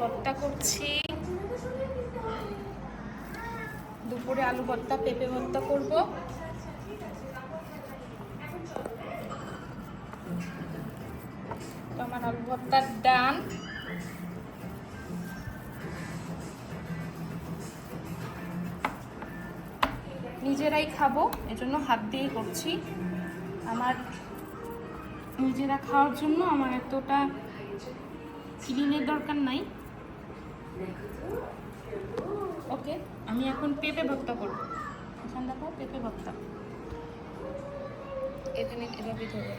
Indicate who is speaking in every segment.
Speaker 1: ভর্তা করছি। দুপুরে আলু ভর্তা, পেঁপে ভর্তা করব। আমার আলু ভর্তার ডান। নিজেরাই খাব, এজন্য হাত দিয়েই করছি। আমার নিজেরা খাওয়ার জন্য আমার এতটা ক্লিনের দরকার নাই। ওকে, আমি এখন পেঁপে ভর্তা করব। এখানে দেখো পেঁপে ভর্তা। এখানে এভাবে ধরো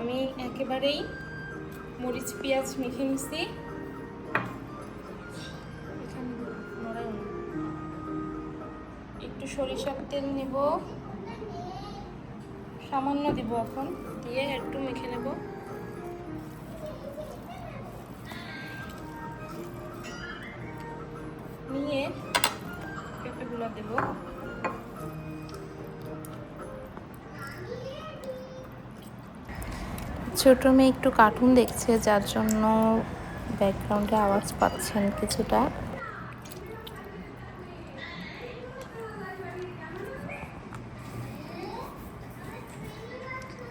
Speaker 1: আমি একেবারেই মরিচ, পেঁয়াজ মেখে নিছি। একটু সরিষার তেল নেব। সামান্য দিব এখন, দিয়ে একটু মেখে নেব। নিয়ে পেঁপেগুলো দেব।
Speaker 2: ছোট মেয়ে একটু কার্টুন দেখছে যার জন্য ব্যাকগ্রাউন্ডে আওয়াজ পাচ্ছেন কিছুটা।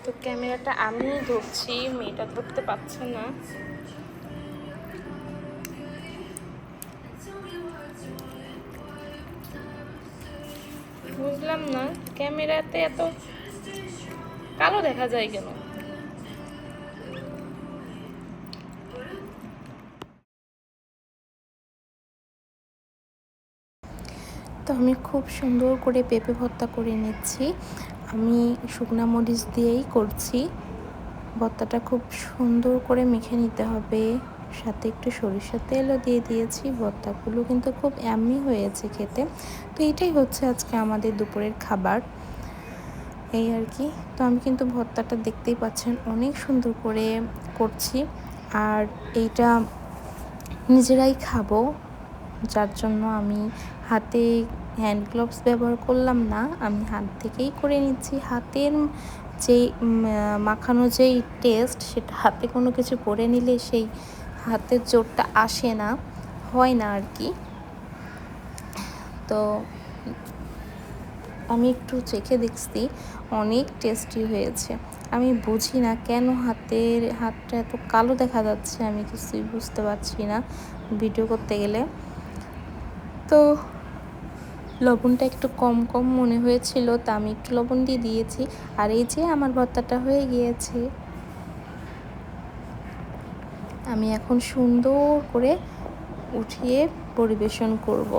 Speaker 1: তো ক্যামেরাটা আমি ধরছি মেয়েটা ধরতে পারছে না। বুঝলাম না, ক্যামেরাতে এত কালো দেখা যায় কেন?
Speaker 2: তো আমি খুব সুন্দর করে পেঁপে ভর্তা করে নিচ্ছি। আমি শুকনা মরিচ দিয়েই করছি। ভর্তাটা খুব সুন্দর করে মেখে নিতে হবে। সাথে একটু সরিষার তেলও দিয়ে দিয়েছি, ভর্তাগুলো কিন্তু খুব অ্যামি হয়েছে খেতে। তো এটাই হচ্ছে আজকে আমাদের দুপুরের খাবার। এই আর কি। তো আমি কিন্তু ভর্তাটা দেখতেই পাচ্ছেন, অনেক সুন্দর করে করছি। আর এইটা নিজেরাই খাব, যার জন্য আমি হাতে হ্যান্ড গ্লোভস ব্যবহার করলাম না। আমি হাত থেকেই করে নিচ্ছি। হাতের যেই মাখানো যেই টেস্ট সেটা হাতে কোনো কিছু করে নিলে সেই হাতের জোরটা আসে না, হয় না আর কি। তো আমি একটু চেখে দেখছি, অনেক টেস্টি হয়েছে। আমি বুঝি না কেন হাতের হাতটা এত কালো দেখা যাচ্ছে, আমি কিছুই বুঝতে পারছি না ভিডিও করতে গেলে। তো লবণটা একটু কম কম মনে হয়েছিল, তা আমি একটু লবণ দিয়ে দিয়েছি। আর এই যে আমার ভর্তাটা হয়ে গিয়েছে। আমি এখন সুন্দর করে উঠিয়ে পরিবেশন করব।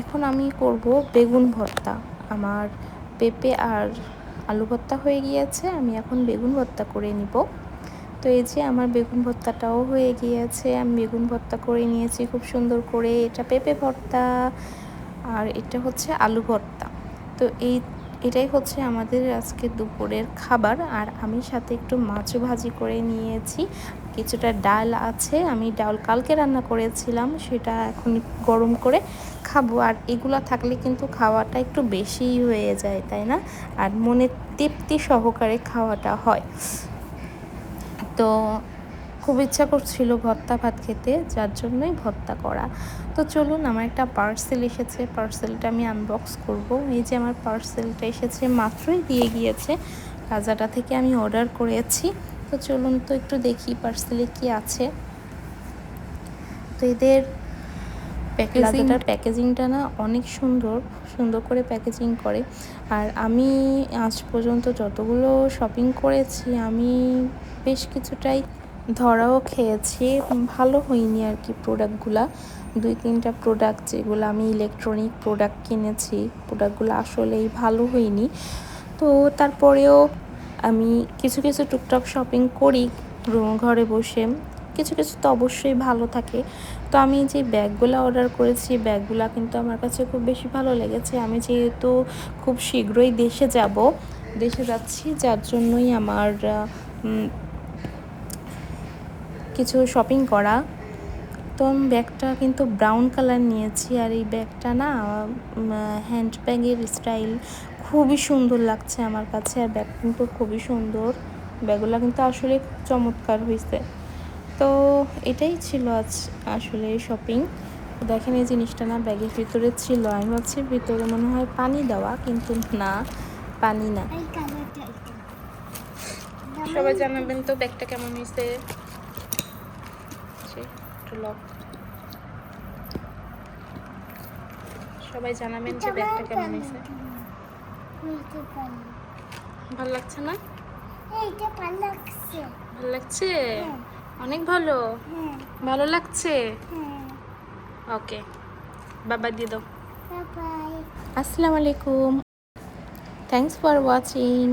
Speaker 2: এখন আমি করব বেগুন ভর্তা। আমার পেঁপে আর আলু ভর্তা হয়ে গিয়েছে, আমি এখন বেগুন ভর্তা করে নিব। তো এই যে আমার বেগুন ভর্তাটাও হয়ে গিয়েছে, আমি বেগুন ভর্তা করে নিয়েছি খুব সুন্দর করে। এটা পেঁপে ভর্তা আর এটা হচ্ছে আলু ভর্তা। তো এই এটাই হচ্ছে আমাদের আজকে দুপুরের খাবার। আর আমি সাথে একটু মাছও ভাজি করে নিয়েছি। কিছুটা ডাল আছে, আমি ডাল কালকে রান্না করেছিলাম, সেটা এখন গরম করে খাব। আর এগুলো থাকলে কিন্তু খাওয়াটা একটু বেশিই হয়ে যায়, তাই না? আর মনে তৃপ্তি সহকারে খাওয়াটা হয়। তো খুব ইচ্ছা করছিল ভর্তা ভাত খেতে যার জন্যই ভর্তা করা। তো চলুন আমার একটা পার্সেল এসেছে। পার্সেলটা আমি আনবক্স করব। এই যে আমার পার্সেলটা এসেছে মাত্রই দিয়ে গিয়েছে। রাজাটা থেকে আমি অর্ডার করেছি। তো চলুন তো একটু দেখি পার্সেলে কি আছে। তো এদের প্যাকেজিংটার প্যাকেজিংটা না অনেক সুন্দর সুন্দর করে প্যাকেজিং করে। আর আমি আজ পর্যন্ত যতগুলো শপিং করেছি আমি বেশ কিছুটাই ধরাও খেয়েছি, ভালো হয়নি আর কি প্রোডাক্টগুলা দুই, তিনটা প্রোডাক্ট যেগুলো আমি ইলেকট্রনিক প্রোডাক্ট কিনেছি প্রোডাক্টগুলো আসলেই ভালো হয়নি। তো তারপরেও আমি কিছু কিছু টুকটাক শপিং করি ঘরে বসে। কিছু কিছু তো অবশ্যই ভালো থাকে। তো আমি যে ব্যাগগুলো অর্ডার করেছি, ব্যাগগুলো কিন্তু আমার কাছে খুব বেশি ভালো লেগেছে। আমি যেহেতু খুব শীঘ্রই দেশে যাব, দেশে যাচ্ছি, যার জন্যই আমার কিছু শপিং করা। তো আমি ব্যাগটা কিন্তু ব্রাউন কালার নিয়েছি আর এই ব্যাগটা না হ্যান্ড ব্যাগের স্টাইল খুবই সুন্দর লাগছে আমার কাছে আর ব্যাগ কিন্তু খুবই সুন্দর। ব্যাগগুলো কিন্তু আসলে চমৎকার হয়েছে তো এটাই ছিল আজ আসলে শপিং দেখেন এই জিনিসটা না ব্যাগের ভিতরে ছিল। আমি ভাবছি ভিতরে মনে হয় পানি দেওয়া কিন্তু না পানি না।
Speaker 1: সবাই জানাবেন তো ব্যাগটা কেমন হয়েছে একটু লক। সবাই জানাবেন যে ব্যাগটা কেমন হয়েছে। ভালো লাগছে না?
Speaker 3: এইটা ভালো লাগছে।
Speaker 1: ভালো লাগছে? অনেক ভালো।
Speaker 3: হ্যাঁ।
Speaker 1: ভালো লাগছে?
Speaker 3: হ্যাঁ।
Speaker 1: ওকে বাবা দিয়ে দাও।
Speaker 3: বাই বাই
Speaker 2: আসসালামু আলাইকুম। Thanks for watching